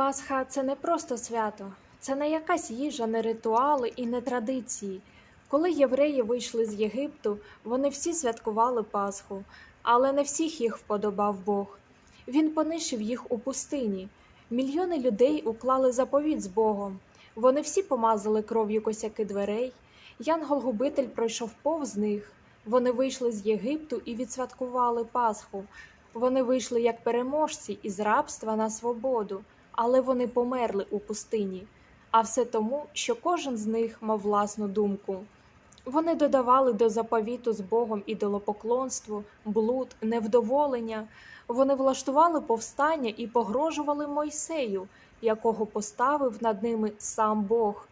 Пасха це не просто свято, це не якась їжа, не ритуали і не традиції. Коли євреї вийшли з Єгипту, вони всі святкували Пасху, але не всіх їх вподобав Бог. Він понищив їх у пустині. Мільйони людей уклали заповіт з Богом. Вони всі помазали кров'ю косяки дверей. Янгол-губитель пройшов повз них. Вони вийшли з Єгипту і відсвяткували Пасху. Вони вийшли як переможці із рабства на свободу, але вони померли у пустині. А все тому, що кожен з них мав власну думку. Вони додавали до заповіту з Богом ідолопоклонство, блуд, невдоволення. Вони влаштували повстання і погрожували Мойсею, якого поставив над ними сам Бог.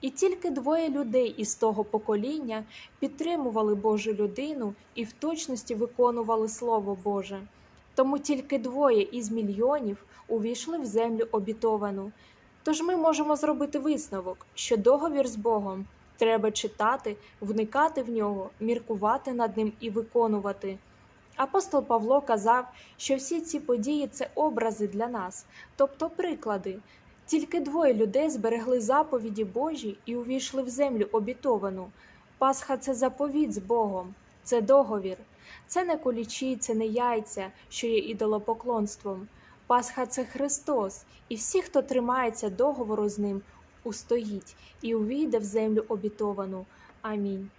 І тільки двоє людей із того покоління підтримували Божу людину і в точності виконували Слово Боже. Тому тільки двоє із мільйонів увійшли в землю обітовану. Тож ми можемо зробити висновок, що договір з Богом треба читати, вникати в нього, міркувати над ним і виконувати. Апостол Павло казав, що всі ці події це образи для нас, тобто приклади. Тільки двоє людей зберегли заповіді Божі і увійшли в землю обітовану. Пасха це заповідь з Богом, це договір. Це не кулічі, це не яйця, що є ідолопоклонством. Пасха це Христос, і всі, хто тримається договору з ним, устоїть і увійде в землю обітовану. Амінь.